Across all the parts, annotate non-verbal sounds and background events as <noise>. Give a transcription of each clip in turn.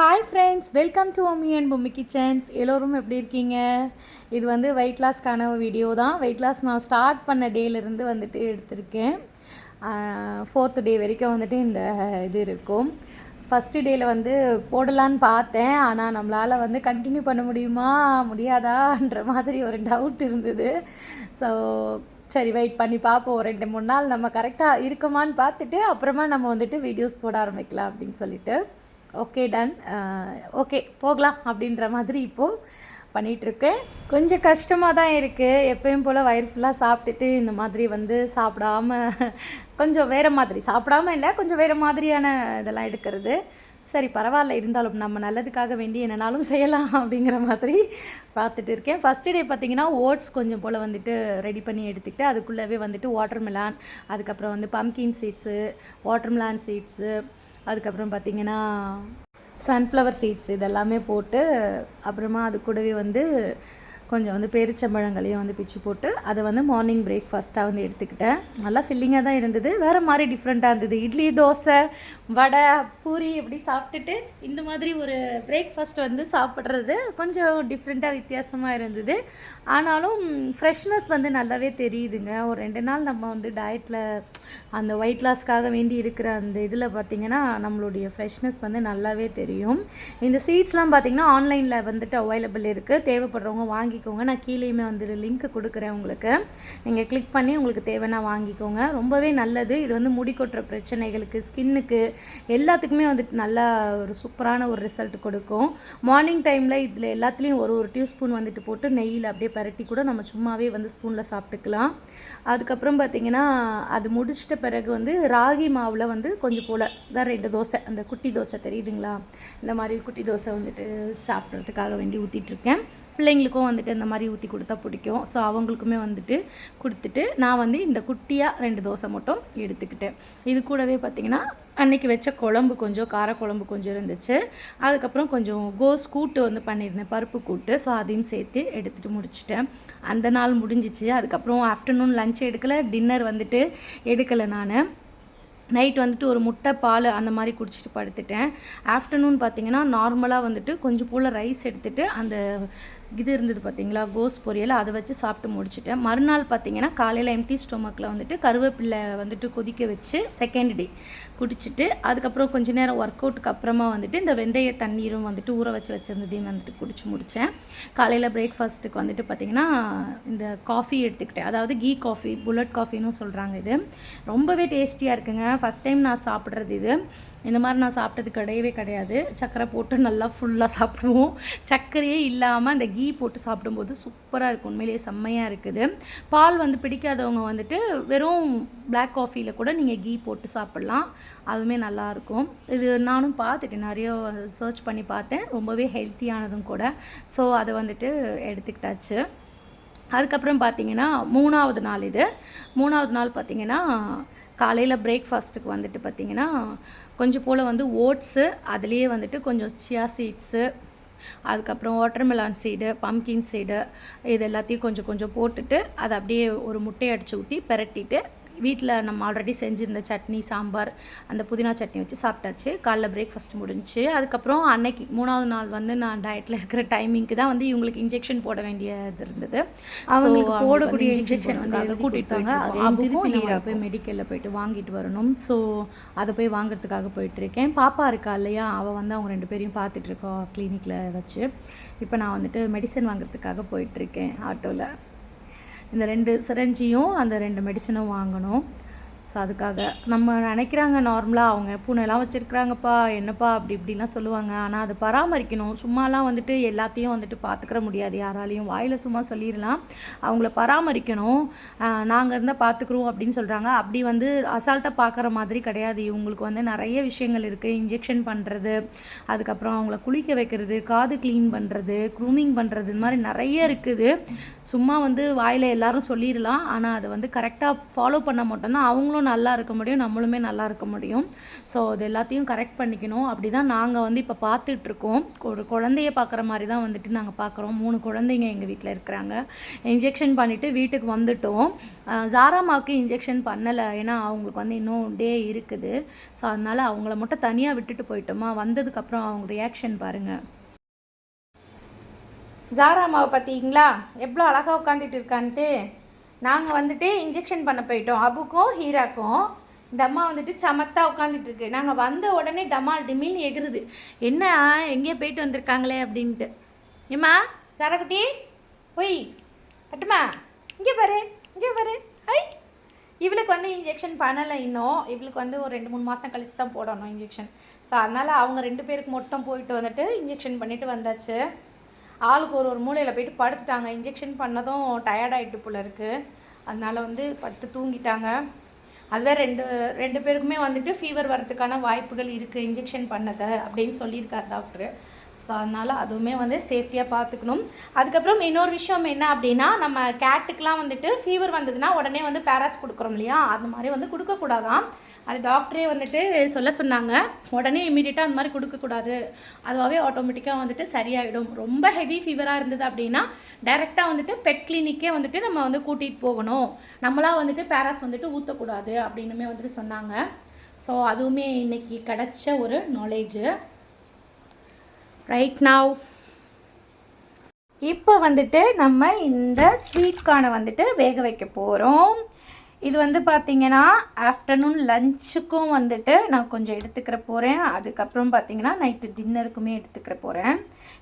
Hi friends welcome to Omi and Bommi kitchens எல்லோரும் எப்படி இருக்கீங்க? இது வந்து வெயிட் லாஸ்க்கான வீடியோ தான். வெயிட் லாஸ் நான் ஸ்டார்ட் பண்ண டேலேருந்து வந்துட்டு எடுத்திருக்கேன். ஃபோர்த்து டே வரைக்கும் வந்துட்டு இந்த இது இருக்கும். ஃபஸ்ட்டு டேயில் வந்து போடலான்னு பார்த்தேன். ஆனால் நம்மளால் வந்து கண்டினியூ பண்ண முடியுமா? முடியாதான்ற மாதிரி ஒரு டவுட் இருந்தது. ஸோ சரி வெயிட் பண்ணி பார்ப்போம். ஒரு ரெண்டு மூணு நாள் நம்ம கரெக்டாக இருக்குமான்னு பார்த்துட்டு அப்புறமா நம்ம வந்துட்டு வீடியோஸ் போட ஆரம்பிக்கலாம் அப்படின்னு சொல்லிட்டு. ஓகே டன் ஓகே போகலாம் அப்படின்ற மாதிரி இப்போது பண்ணிகிட்ருக்கேன் கொஞ்சம் கஷ்டமாக தான் இருக்குது எப்பயும் போல் வயிறு ஃபுல்லாக சாப்பிட்டுட்டு இந்த மாதிரி வந்து சாப்பிடாம கொஞ்சம் வேறு மாதிரி. சாப்பிடாம இல்லை கொஞ்சம் வேறு மாதிரியான இதெல்லாம் எடுக்கிறது. சரி பரவாயில்ல. இருந்தாலும் நம்ம நல்லதுக்காக வேண்டி என்னனாலும் செய்யலாம் அப்படிங்கிற மாதிரி பார்த்துட்டு இருக்கேன். ஃபஸ்ட்டு டே பார்த்தீங்கன்னா ஓட்ஸ் கொஞ்சம் போல் வந்துட்டு ரெடி பண்ணி எடுத்துக்கிட்டு அதுக்குள்ளவே வந்துட்டு வாட்டர்மெலான் அதுக்கப்புறம் வந்து பம்கின் சீட்ஸு வாட்டர்மெலான் சீட்ஸு அதுக்கப்புறம் பார்த்தீங்கன்னா சன்ஃப்ளவர் சீட்ஸ் இதெல்லாமே போட்டு அப்புறமா அது கூடவே வந்து கொஞ்சம் வந்து பேரிச்சம்பழங்களையும் வந்து பிச்சு போட்டு அதை வந்து மார்னிங் பிரேக்ஃபாஸ்ட்டாக வந்து எடுத்துக்கிட்டேன். நல்லா ஃபில்லிங்காக தான் இருந்தது. வேறு மாதிரி டிஃப்ரெண்ட்டாக இருந்தது. இட்லி தோசை வடை பூரி இப்படி சாப்பிட்டுட்டு இந்த மாதிரி ஒரு பிரேக்ஃபாஸ்ட் வந்து சாப்பிட்றது கொஞ்சம் டிஃப்ரெண்ட்டாக வித்தியாசமாக இருந்தது. ஆனாலும் ஃப்ரெஷ்னஸ் வந்து நல்லாவே தெரியுதுங்க. ஒரு ரெண்டு நாள் நம்ம வந்து டயட்டில் அந்த வெயிட் லாஸ்க்காக வேண்டி இருக்கிற அந்த இதில் பார்த்திங்கன்னா நம்மளுடைய ஃப்ரெஷ்னஸ் வந்து நல்லாவே தெரியும். இந்த சீட்ஸ்லாம் பார்த்திங்கன்னா ஆன்லைனில் வந்துட்டு அவைலபிள் இருக்குது தேவைப்படுறவங்க வாங்கி வாங்கிக்கோங்க. நான் கீழேயுமே வந்து லிங்க் கொடுக்குறேன் உங்களுக்கு. நீங்கள் கிளிக் பண்ணி உங்களுக்கு தேவைன்னா வாங்கிக்கோங்க. ரொம்பவே நல்லது. இது வந்து முடி கொட்டுற பிரச்சனைகளுக்கு ஸ்கின்னுக்கு எல்லாத்துக்குமே வந்துட்டு நல்லா ஒரு சூப்பரான ஒரு ரிசல்ட் கொடுக்கும். மார்னிங் டைமில் இதில் எல்லாத்துலேயும் ஒரு ஒரு டியூஸ்பூன் வந்துட்டு போட்டு நெய்யில் அப்படியே பரட்டி கூட நம்ம சும்மாவே வந்து ஸ்பூனில் சாப்பிட்டுக்கலாம். அதுக்கப்புறம் பார்த்திங்கன்னா அது முடிச்சிட்ட பிறகு வந்து ராகி மாவில் வந்து கொஞ்சம் போல் தான் ரெண்டு தோசை அந்த குட்டி தோசை தெரியுதுங்களா? இந்த மாதிரி குட்டி தோசை வந்துட்டு சாப்பிட்றதுக்காக வேண்டி ஊற்றிட்டுருக்கேன் பிள்ளைங்களுக்கும் வந்துட்டு இந்த மாதிரி ஊற்றி கொடுத்தா பிடிக்கும். ஸோ அவங்களுக்குமே வந்துட்டு கொடுத்துட்டு நான் வந்து இந்த குட்டியாக ரெண்டு தோசை மட்டும் எடுத்துக்கிட்டேன். இது கூடவே பார்த்திங்கன்னா அன்றைக்கி வச்ச குழம்பு கொஞ்சம் கார குழம்பு கொஞ்சம் இருந்துச்சு. அதுக்கப்புறம் கொஞ்சம் கோஸ் கூட்டு வந்து பண்ணியிருந்தேன் பருப்பு கூட்டு. ஸோ அதையும் சேர்த்து எடுத்துகிட்டு முடிச்சிட்டேன். அந்த நாள் முடிஞ்சிச்சு. அதுக்கப்புறம் ஆஃப்டர்நூன் லஞ்ச் எடுக்கலை டின்னர் வந்துட்டு எடுக்கலை நான். நைட் வந்துட்டு ஒரு முட்டை பால் அந்த மாதிரி குடிச்சிட்டு படுத்துட்டேன். ஆஃப்டர்நூன் பார்த்தீங்கன்னா நார்மலாக வந்துட்டு கொஞ்சம் போல் ரைஸ் எடுத்துகிட்டு அந்த இது இருந்தது பார்த்தீங்களா கோஸ் பொரியல். அதை வச்சு சாப்பிட்டு முடிச்சுட்டேன். மறுநாள் பார்த்தீங்கன்னா காலையில் எம்டி ஸ்டொமக்கில் வந்துட்டு கருவேப்பிலை வந்துட்டு கொதிக்க வச்சு செகண்ட் டே குடிச்சிட்டு அதுக்கப்புறம் கொஞ்ச நேரம் ஒர்க் அவுட்டுக்கு அப்புறமா வந்துட்டு இந்த வெந்தய தண்ணீரும் வந்துட்டு ஊற வச்சு வச்சுருந்ததையும் வந்துட்டு குடிச்சு முடித்தேன் காலையில் பிரேக்ஃபாஸ்ட்டுக்கு வந்துட்டு பார்த்திங்கன்னா இந்த காஃபி எடுத்துக்கிட்டேன். அதாவது கீ காஃபி புல்லட் காஃபின்னு சொல்கிறாங்க இது. ரொம்பவே டேஸ்டியாக இருக்குங்க. ஃபஸ்ட் டைம் நான் சாப்பிட்றது இது. இந்த மாதிரி நான் சாப்பிட்டது கிடையவே கிடையாது. சர்க்கரை போட்டு நல்லா ஃபுல்லாக சாப்பிடுவோம். சர்க்கரையே இல்லாமல் அந்த கீ போட்டு சாப்பிடும்போது சூப்பராக இருக்கும். உண்மையிலேயே செம்மையாக இருக்குது. பால் வந்து பிடிக்காதவங்க வந்துட்டு வெறும் பிளாக் காஃபியில் கூட நீங்கள் கீ போட்டு சாப்பிட்லாம். அதுவுமே நல்லாயிருக்கும் இது நானும் பார்த்துட்டேன். நிறைய சர்ச் பண்ணி பார்த்தேன். ரொம்பவே ஹெல்த்தியானதும் கூட. ஸோ அதை வந்துட்டு எடுத்துக்கிட்டாச்சு. அதுக்கப்புறம் பார்த்தீங்கன்னா மூணாவது நாள் இது. மூணாவது நாள் பார்த்தீங்கன்னா காலையில் பிரேக்ஃபாஸ்ட்டுக்கு வந்துட்டு பார்த்திங்கன்னா கொஞ்சம் போல் வந்து ஓட்ஸு அதுலேயே வந்துட்டு கொஞ்சம் சியா சீட்ஸு அதுக்கப்புறம் வாட்டர்மெலான் சீடு பம்கின் சீடு இது எல்லாத்தையும் கொஞ்சம் கொஞ்சம் போட்டுட்டு அதை அப்படியே ஒரு முட்டையை அடித்து ஊற்றி பெரட்டிட்டு வீட்டில் நம்ம ஆல்ரெடி செஞ்சுருந்த சட்னி சாம்பார் அந்த புதினா சட்னி வச்சு சாப்பிட்டாச்சு. காலைல பிரேக்ஃபாஸ்ட் முடிஞ்சு அதுக்கப்புறம் அன்னைக்கு மூணாவது நாள் வந்து நான் டயட்டில் இருக்கிற டைமிங்க்கு தான் வந்து இவங்களுக்கு இன்ஜெக்ஷன் போட வேண்டியது இருந்தது. அவங்களுக்கு போடக்கூடிய இன்ஜெக்ஷன் வந்து கூட்டிட்டாங்க அது போய் மெடிக்கலில் போயிட்டு வாங்கிட்டு வரணும். ஸோ அதை போய் வாங்குறதுக்காக போயிட்டுருக்கேன் பாப்பா இருக்கா இல்லையா? அவள் வந்து அவங்க ரெண்டு பேரையும் பார்த்துட்ருக்கோம் கிளினிக்கில் வச்சு. இப்போ நான் வந்துட்டு மெடிசன் வாங்குறதுக்காக போயிட்டுருக்கேன் ஆட்டோவில் இந்த ரெண்டு சிரஞ்சியும் அந்த ரெண்டு மெடிசனும் வாங்கணும். ஸோ அதுக்காக நம்ம நினைக்கிறாங்க நார்மலாக அவங்க பூனைலாம் வச்சுருக்குறாங்கப்பா என்னப்பா அப்படி இப்படிலாம் சொல்லுவாங்க. ஆனால் அதை பராமரிக்கணும். சும்மாலாம் வந்துட்டு எல்லாத்தையும் வந்துட்டு பார்த்துக்கிற முடியாது. யாராலையும் வாயில் சும்மா சொல்லிடலாம். அவங்கள பராமரிக்கணும். நாங்கள் இருந்தால் பார்த்துக்குறோம் அப்படின்னு சொல்கிறாங்க அப்படி வந்து அசால்ட்டாக பார்க்குற மாதிரி கிடையாது. இவங்களுக்கு வந்து நிறைய விஷயங்கள் இருக்குது இன்ஜெக்ஷன் பண்ணுறது அதுக்கப்புறம் அவங்கள குளிக்க வைக்கிறது காது க்ளீன் பண்ணுறது க்ரூமிங் பண்ணுறது இந்த மாதிரி நிறைய இருக்குது. சும்மா வந்து வாயில் எல்லாரும் சொல்லிடலாம். ஆனால் அதை வந்து கரெக்டாக ஃபாலோ பண்ண மட்டும்தான் அவங்களும் அவங்களும் நல்லா இருக்க முடியும் நம்மளுமே நல்லா இருக்க முடியும். ஸோ இது எல்லாத்தையும் கரெக்ட் பண்ணிக்கணும். அப்படி தான் நாங்கள் வந்து இப்போ பார்த்துட்ருக்கோம். ஒரு குழந்தைய பார்க்குற மாதிரி தான் வந்துட்டு நாங்கள் பார்க்குறோம். மூணு குழந்தைங்க எங்கள் வீட்டில் இருக்கிறாங்க. இன்ஜெக்ஷன் பண்ணிவிட்டு வீட்டுக்கு வந்துட்டோம். ஜாராமாவுக்கு இன்ஜெக்ஷன் பண்ணலை. ஏன்னா அவங்களுக்கு வந்து இன்னும் டே இருக்குது. ஸோ அதனால் அவங்கள மட்டும் தனியாக விட்டுட்டு போயிட்டோமா? வந்ததுக்கப்புறம் அவங்க ரியாக்ஷன் பாருங்கள் ஜாராமாவை பார்த்தீங்களா எவ்வளோ அழகாக உட்காந்துட்டு இருக்கான்ட்டு. நாங்கள் வந்துட்டு இன்ஜெக்ஷன் பண்ண போயிட்டோம். அபுக்கும் ஹீராக்கும். இந்த அம்மா வந்துட்டு சமத்தா உட்காந்துட்டு இருக்கு. நாங்கள் வந்த உடனே டமால் டிமில்னு எகுறுது என்ன எங்கேயோ போயிட்டு வந்திருக்காங்களே அப்படின்ட்டு. ஏம்மா சரக்குட்டி ஒய் பட்டுமா இங்கே பாரு இங்கே பாரு. ஐ இவளுக்கு வந்து இன்ஜெக்ஷன் பண்ணலை இன்னும். இவளுக்கு வந்து ஒரு ரெண்டு மூணு மாதம் கழிச்சு தான் போடணும் இன்ஜெக்ஷன் ஸோ அதனால் அவங்க ரெண்டு பேருக்கு மட்டும் போயிட்டு வந்துட்டு இன்ஜெக்ஷன் பண்ணிட்டு வந்தாச்சு. ஆளுக்கு ஒரு ஒரு மூலையில் போயிட்டு படுத்துட்டாங்க. இன்ஜெக்ஷன் பண்ணதும் டயர்டாயிட்டு போல இருக்குது அதனால் வந்து படுத்து தூங்கிட்டாங்க. அதுவே ரெண்டு ரெண்டு பேருக்குமே வந்துட்டு ஃபீவர் வரதுக்கான வாய்ப்புகள் இருக்குது இன்ஜெக்ஷன் பண்ணதை அப்படின்னு சொல்லியிருக்கார் டாக்டரு ஸோ அதனால் அதுவுமே வந்து சேஃப்டியாக பார்த்துக்கணும் அதுக்கப்புறம் இன்னொரு விஷயம் என்ன அப்படின்னா நம்ம கேட்டுக்கெலாம் வந்துட்டு ஃபீவர் வந்ததுன்னா உடனே வந்து பேராஸ் கொடுக்குறோம் இல்லையா? அந்த மாதிரி வந்து கொடுக்கக்கூடாதான் அது டாக்டரே வந்துட்டு சொல்ல சொன்னாங்க. உடனே இமீடியட்டாக அந்த மாதிரி கொடுக்கக்கூடாது அதுவாகவே ஆட்டோமேட்டிக்காக வந்துட்டு சரியாயிடும். ரொம்ப ஹெவி ஃபீவராக இருந்தது அப்படின்னா டைரெக்டாக வந்துட்டு பெட் கிளினிக்கே வந்துட்டு நம்ம வந்து கூட்டிகிட்டு போகணும். நம்மளா வந்துட்டு பேராஸ் வந்துட்டு ஊற்றக்கூடாது அப்படின்னுமே வந்துட்டு சொன்னாங்க. ஸோ அதுவுமே இன்னைக்கு கிடச்ச ஒரு நாலேஜு ரைட் நாவ் இப்போ வந்துட்டு நம்ம இந்த ஸ்வீட் கார்னை வந்துட்டு வேக வைக்க போகிறோம் இது வந்து பார்த்தீங்கன்னா ஆஃப்டர்நூன் லஞ்சுக்கும் வந்துட்டு நான் கொஞ்சம் எடுத்துக்கிற போகிறேன் அதுக்கப்புறம் பார்த்தீங்கன்னா நைட்டு டின்னருக்குமே எடுத்துக்கிற போகிறேன்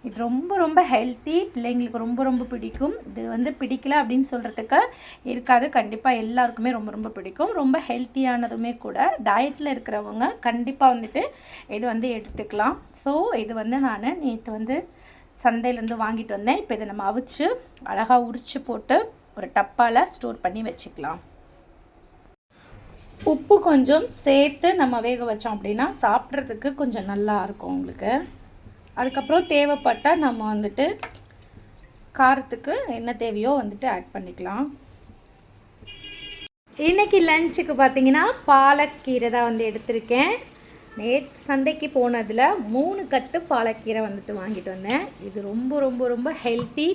இது ரொம்ப ரொம்ப ஹெல்த்தி பிள்ளைங்களுக்கு ரொம்ப ரொம்ப பிடிக்கும். இது வந்து பிடிக்கல அப்படின்னு சொல்கிறதுக்கு இருக்காது. கண்டிப்பாக எல்லாருக்குமே ரொம்ப ரொம்ப பிடிக்கும். ரொம்ப ஹெல்த்தியானதுமே கூட டயட்டில் இருக்கிறவங்க கண்டிப்பாக வந்துட்டு இது வந்து எடுத்துக்கலாம். ஸோ இது வந்து நான் நேற்று வந்து சந்தையிலேருந்து வாங்கிட்டு வந்தேன். இப்போ இதை நம்ம அவிச்சு அழகாக உரிச்சு போட்டு ஒரு டப்பாவில் ஸ்டோர் பண்ணி வச்சுக்கலாம். உப்பு கொஞ்சம் சேர்த்து நம்ம வேக வச்சோம் அப்படின்னா சாப்பிட்றதுக்கு கொஞ்சம் நல்லா இருக்கும் உங்களுக்கு. அதுக்கப்புறம் தேவைப்பட்டால் நம்ம வந்துட்டு காரத்துக்கு என்ன தேவையோ வந்துட்டு ஆட் பண்ணிக்கலாம். இன்னைக்கு லஞ்சுக்கு பார்த்தீங்கன்னா பாலக்கீரை தான் வந்து எடுத்திருக்கேன். நேற்று சந்தைக்கு போனதில் மூணு கட்டு பாலக்கீரை வந்துட்டு வாங்கிட்டு வந்தேன். இது ரொம்ப ரொம்ப ரொம்ப ஹெல்த்தி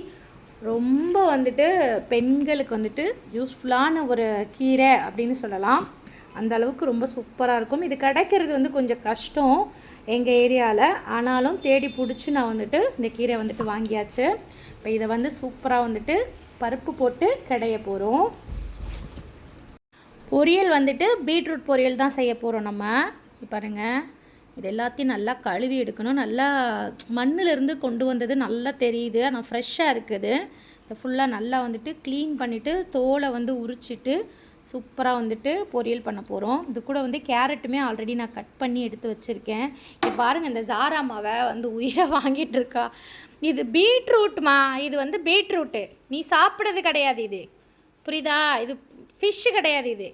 ரொம்ப வந்துட்டு பெண்களுக்கு வந்துட்டு யூஸ்ஃபுல்லான ஒரு கீரை அப்படின்னு சொல்லலாம். அந்த அளவுக்கு ரொம்ப சூப்பராக இருக்கும். இது கிடைக்கிறது வந்து கொஞ்சம் கஷ்டம் எங்கள் ஏரியாவில் ஆனாலும் தேடி பிடிச்சி நான் வந்துட்டு இந்த கீரை வந்துட்டு வாங்கியாச்சு. இப்போ இதை வந்து சூப்பராக வந்துட்டு பருப்பு போட்டு கிடைய போகிறோம் பொரியல் வந்துட்டு பீட்ரூட் பொரியல் தான் செய்ய போகிறோம் நம்ம. பாருங்கள் இது எல்லாத்தையும் நல்லா கழுவி எடுக்கணும். நல்லா மண்ணிலிருந்து கொண்டு வந்தது நல்லா தெரியுது. ஆனால் ஃப்ரெஷ்ஷாக இருக்குது. இதை ஃபுல்லாக நல்லா வந்துட்டு க்ளீன் பண்ணிவிட்டு தோலை வந்து உரிச்சிட்டு சூப்பராக வந்துட்டு பொரியல் பண்ண போகிறோம் இது கூட வந்து கேரட்டுமே ஆல்ரெடி நான் கட் பண்ணி எடுத்து வச்சுருக்கேன். இப்போ பாருங்கள் இந்த ஜாராமாவை வந்து உயிரை வாங்கிட்டு இருக்கா. இது பீட்ரூட்மா இது வந்து பீட்ரூட்டு. நீ சாப்பிட்றது கிடையாது இது. புரியுதா? இது ஃபிஷ்ஷு கிடையாது இது.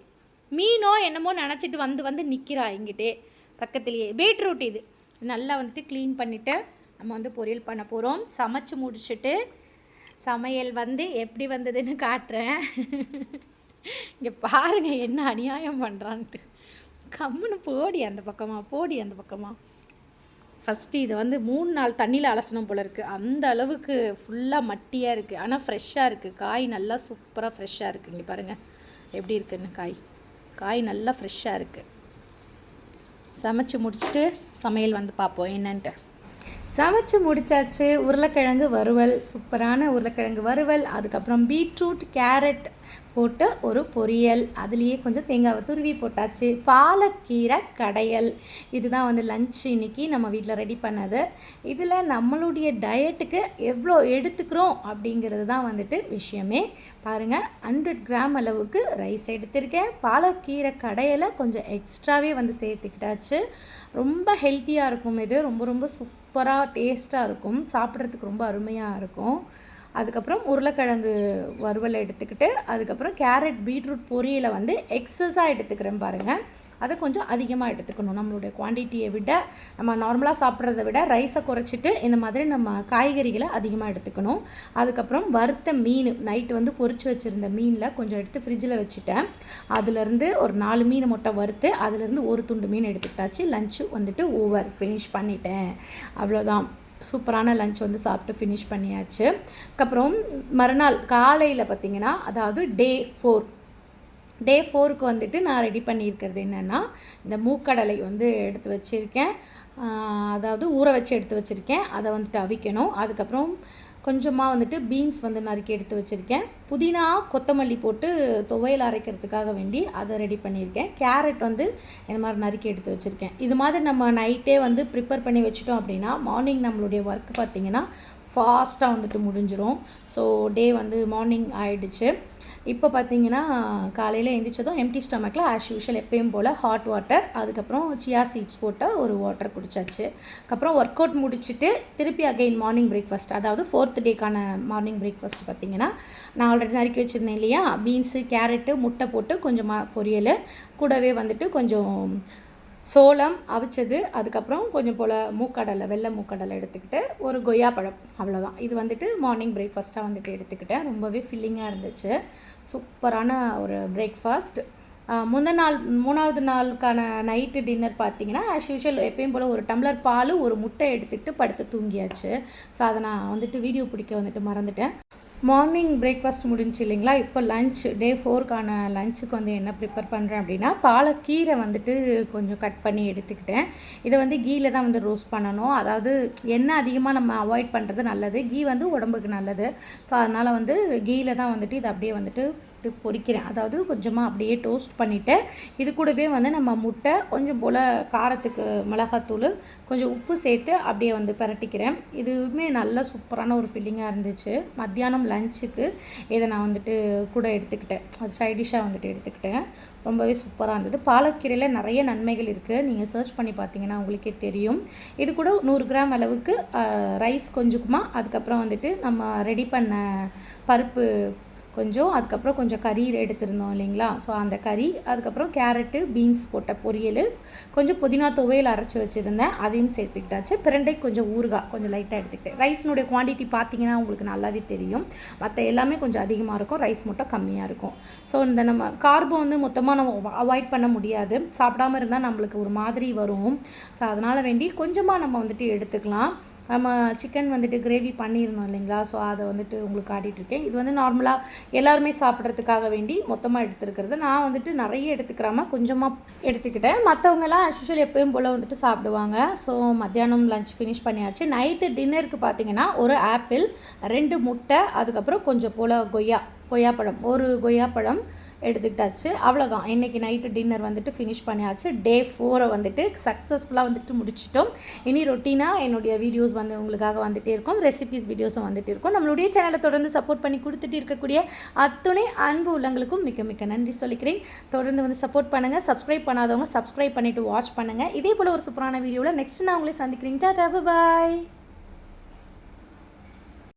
மீனோ என்னமோ நினச்சிட்டு வந்து வந்து நிற்கிறா இங்கிட்டே பக்கத்துலேயே. பீட்ரூட் இது. நல்லா வந்துட்டு க்ளீன் பண்ணிவிட்டு நம்ம வந்து பொரியல் பண்ண போகிறோம் சமைச்சு முடிச்சுட்டு சமையல் வந்து எப்படி வந்ததுன்னு காட்டுறேன். <laughs> இங்கே பாருங்க என்ன அநியாயம் பண்ணுறான்ட்டு கம்முன்னு போடி அந்த பக்கமாக போடி அந்த பக்கமாக ஃபஸ்ட்டு இதை வந்து மூணு நாள் தண்ணியில் அலசணும் போல இருக்குது அந்த அளவுக்கு ஃபுல்லாக மட்டியாக இருக்குது ஆனால் ஃப்ரெஷ்ஷாக இருக்குது காய் நல்லா சூப்பராக ஃப்ரெஷ்ஷாக இருக்குது இங்கே பாருங்கள் எப்படி இருக்குன்னு காய். காய் நல்லா ஃப்ரெஷ்ஷாக இருக்குது சமைச்சு முடிச்சுட்டு சமையல் வந்து பார்ப்போம். என்னன்ட்டு. சமைச்சு முடிச்சாச்சு. உருளைக்கிழங்கு வறுவல். சூப்பரான உருளைக்கிழங்கு வறுவல். அதுக்கப்புறம் பீட்ரூட் கேரட் போட்டு ஒரு பொரியல். அதுலேயே கொஞ்சம் தேங்காவை துருவி போட்டாச்சு. பாலக்கீரை கடையல். இதுதான் வந்து லஞ்ச் இன்றைக்கி நம்ம வீட்டில் ரெடி பண்ணது. இதில் நம்மளுடைய டயட்டுக்கு எவ்வளோ எடுத்துக்கிறோம் அப்படிங்கிறது தான் வந்துட்டு விஷயமே. பாருங்கள் ஹண்ட்ரட் கிராம் அளவுக்கு ரைஸ் எடுத்திருக்கேன். பாலக்கீரை கடையலை கொஞ்சம் எக்ஸ்ட்ராவே வந்து சேர்த்துக்கிட்டாச்சு. ரொம்ப ஹெல்த்தியாக இருக்கும் இது. ரொம்ப ரொம்ப சூப்பராக டேஸ்ட்டாக இருக்கும். சாப்பிட்றதுக்கு ரொம்ப அருமையாக இருக்கும். அதுக்கப்புறம் உருளைக்கிழங்கு வறுவலை எடுத்துக்கிட்டு அதுக்கப்புறம் கேரட் பீட்ரூட் பொரியலை வந்து எக்ஸஸாக எடுத்துக்கிறேன் பாருங்கள் அதை கொஞ்சம் அதிகமாக எடுத்துக்கணும். நம்மளுடைய குவான்டிட்டியை விட நம்ம நார்மலாக சாப்பிட்றத விட ரைஸை குறைச்சிட்டு இந்த மாதிரி நம்ம காய்கறிகளை அதிகமாக எடுத்துக்கணும். அதுக்கப்புறம் வறுத்த மீன் நைட்டு வந்து பொறிச்சு வச்சுருந்த மீனில் கொஞ்சம் எடுத்து ஃப்ரிட்ஜில் வச்சுட்டேன். அதுலேருந்து ஒரு நாலு மீனை மொட்டை வறுத்து அதுலேருந்து ஒரு துண்டு மீன் எடுத்துக்கிட்டாச்சு. லஞ்சு வந்துட்டு ஓவர் ஃபினிஷ் பண்ணிட்டேன். அவ்வளோதான் சூப்பரான லஞ்ச் வந்து சாப்பிட்டு ஃபினிஷ் பண்ணியாச்சு. அதுக்கப்புறம் மறுநாள் காலையில் பார்த்திங்கன்னா அதாவது டே ஃபோர் டே ஃபோருக்கு வந்துட்டு நான் ரெடி பண்ணியிருக்கிறது என்னென்னா இந்த மூக்கடலை வந்து எடுத்து வச்சுருக்கேன். அதாவது ஊற வச்சு எடுத்து வச்சுருக்கேன். அதை வந்துட்டு அவிக்கணும். அதுக்கப்புறம் கொஞ்சமாக வந்துட்டு பீன்ஸ் வந்து நறுக்கி எடுத்து வச்சுருக்கேன். புதினா கொத்தமல்லி போட்டு துவையல் அரைக்கிறதுக்காக வேண்டி அதை ரெடி பண்ணியிருக்கேன். கேரட் வந்து இந்த மாதிரி நறுக்கி எடுத்து வச்சுருக்கேன். இது மாதிரி நம்ம நைட்டே வந்து ப்ரிப்பேர் பண்ணி வச்சிட்டோம் அப்படின்னா மார்னிங் நம்மளுடைய ஒர்க் பார்த்திங்கன்னா ஃபாஸ்ட்டாக வந்துட்டு முடிஞ்சிடும் ஸோ டே வந்து மார்னிங் ஆயிடுச்சு. இப்போ பார்த்தீங்கன்னா காலையில் எழுந்திரிச்சதும் எம்டி ஸ்டமக்கில் ஆஸ் யூஷுவல் எப்பயும் போல் ஹாட் வாட்டர் அதுக்கப்புறம் சியா சீட்ஸ் போட்ட ஒரு வாட்டர் குடித்தாச்சு அதுக்கப்புறம் ஒர்க் அவுட் முடிச்சுட்டு திருப்பி அகைன் மார்னிங் பிரேக்ஃபாஸ்ட் அதாவது ஃபோர்த் டேக்கான மார்னிங் பிரேக்ஃபாஸ்ட் பார்த்தீங்கன்னா நான் ஆல்ரெடி நறுக்கி வச்சுருந்தேன் இல்லையா? பீன்ஸு கேரட்டு முட்டை போட்டு கொஞ்சமாக பொரியல் கூடவே வந்துட்டு கொஞ்சம் சோளம் அவிச்சது அதுக்கப்புறம் கொஞ்சம் போல் மூக்கடலை வெள்ளை மூக்கடலை எடுத்துக்கிட்டு ஒரு கொய்யா பழம் அவ்வளோதான் இது வந்துட்டு மார்னிங் பிரேக்ஃபாஸ்ட்டாக வந்துட்டு எடுத்துக்கிட்டேன். ரொம்பவே ஃபில்லிங்காக இருந்துச்சு. சூப்பரான ஒரு பிரேக்ஃபாஸ்ட் முந்தின நாள் மூணாவது நாளுக்கான நைட்டு டின்னர் பார்த்தீங்கன்னா ஆஸ் யூஷுவல் எப்பயும் போல் ஒரு டம்ளர் பால் ஒரு முட்டை எடுத்துக்கிட்டு படுத்து தூங்கியாச்சு. ஸோ அதை நான் வந்துட்டு வீடியோ பிடிக்க வந்துட்டு மறந்துட்டேன். மார்னிங் பிரேக்ஃபாஸ்ட் முடிஞ்சு இல்லைங்களா? இப்போ லஞ்ச் டே ஃபோருக்கான லஞ்சுக்கு வந்து என்ன ப்ரிப்பேர் பண்ணுறேன் அப்படின்னா பாலக்கீரை வந்துட்டு கொஞ்சம் கட் பண்ணி எடுத்துக்கிட்டேன். இதை வந்து கீயில் தான் வந்து ரோஸ்ட் பண்ணணும். அதாவது எண்ணெய் அதிகமாக நம்ம அவாய்ட் பண்ணுறது நல்லது. கீ வந்து உடம்புக்கு நல்லது. ஸோ அதனால் வந்து கீயில் தான் வந்துட்டு இதை அப்படியே வந்துட்டு இப்படி பொரிக்கிறேன் அதாவது கொஞ்சமாக அப்படியே டோஸ்ட் பண்ணிவிட்டு இது கூடவே வந்து நம்ம முட்டை கொஞ்சம் போல் காரத்துக்கு மிளகாத்தூள் கொஞ்சம் உப்பு சேர்த்து அப்படியே வந்து பரட்டிக்கிறேன். இதுவுமே நல்ல சூப்பரான ஒரு ஃபில்லிங்காக இருந்துச்சு. மத்தியானம் லஞ்சுக்கு இதை நான் வந்துட்டு கூட எடுத்துக்கிட்டேன். அது சைடிஷாக வந்துட்டு எடுத்துக்கிட்டேன். ரொம்பவே சூப்பராக இருந்தது. பாலக்கீரையில் நிறைய நன்மைகள் இருக்குது நீங்கள் சர்ச் பண்ணி பார்த்தீங்கன்னா உங்களுக்கே தெரியும். இது கூட நூறு கிராம் அளவுக்கு ரைஸ் கொஞ்சமாக அதுக்கப்புறம் வந்துட்டு நம்ம ரெடி பண்ண பருப்பு கொஞ்சம் அதுக்கப்புறம் கொஞ்சம் கறி எடுத்திருந்தோம் இல்லைங்களா? ஸோ அந்த கறி அதுக்கப்புறம் கேரட்டு பீன்ஸ் போட்ட பொரியல் கொஞ்சம் புதினா துவையல் அரைச்சி வச்சுருந்தேன். அதையும் சேர்த்துக்கிட்டாச்சு. பிரண்டை கொஞ்சம் ஊறுகாய் கொஞ்சம் லைட்டாக எடுத்துக்கிட்டேன். ரைஸினுடைய குவான்டிட்டி பார்த்தீங்கன்னா உங்களுக்கு நல்லாவே தெரியும். மற்ற எல்லாமே கொஞ்சம் அதிகமாக இருக்கும். ரைஸ் மட்டும் கம்மியாக இருக்கும். ஸோ இந்த நம்ம கார்போ வந்து மொத்தமாக நம்ம அவாய்ட் பண்ண முடியாது. சாப்பிடாம இருந்தால் நம்மளுக்கு ஒரு மாதிரி வரும். ஸோ அதனால் வேண்டி கொஞ்சமாக நம்ம வந்துட்டு எடுத்துக்கலாம். நம்ம சிக்கன் வந்துட்டு கிரேவி பண்ணியிருந்தோம் இல்லைங்களா? ஸோ அதை வந்துட்டு உங்களுக்கு காட்டிகிட்ருக்கேன் இது வந்து நார்மலாக எல்லாருமே சாப்பிட்றதுக்காக வேண்டி மொத்தமாக எடுத்துருக்கிறது. நான் வந்துட்டு நிறைய எடுத்துக்கிறாம கொஞ்சமாக எடுத்துக்கிட்டேன். மற்றவங்கலாம் ஆக்சுவலி எப்பயும் போல் வந்துட்டு சாப்பிடுவாங்க. ஸோ மத்தியானம் லஞ்ச் ஃபினிஷ் பண்ணியாச்சு. நைட்டு டின்னருக்கு பார்த்தீங்கன்னா ஒரு ஆப்பிள் ரெண்டு முட்டை அதுக்கப்புறம் கொஞ்சம் போல் கொய்யா கொய்யாப்பழம். ஒரு கொய்யாப்பழம் எடுத்துக்கிட்டாச்சு. அவ்வளோதான் இன்றைக்கி நைட்டு டின்னர் வந்துட்டு ஃபினிஷ் பண்ணியாச்சு. டே ஃபோரை வந்துட்டு சக்ஸஸ்ஃபுல்லாக வந்துட்டு முடிச்சிட்டோம். இனி ரொட்டீனாக என்னுடைய வீடியோஸ் வந்து உங்களுக்காக வந்துகிட்டே இருக்கும். ரெசிபிஸ் வீடியோஸும் வந்துட்டு இருக்கும். நம்மளுடைய சேனலை தொடர்ந்து சப்போர்ட் பண்ணி கொடுத்துட்டு இருக்கக்கூடிய அத்துணை அன்பு உள்ளங்களுக்கும் மிக்க மிக்க நன்றி சொல்லிக்கிறேன். தொடர்ந்து வந்து சப்போர்ட் பண்ணுங்கள் சப்ஸ்கிரைப் பண்ணாதவங்க சப்ஸ்கிரைப் பண்ணிவிட்டு வாட்ச் பண்ணுங்கள் இதே போல் ஒரு சூப்பரான வீடியோவில் நெக்ஸ்ட் நான் உங்களை சந்திக்கிறேன். டாடா பாய்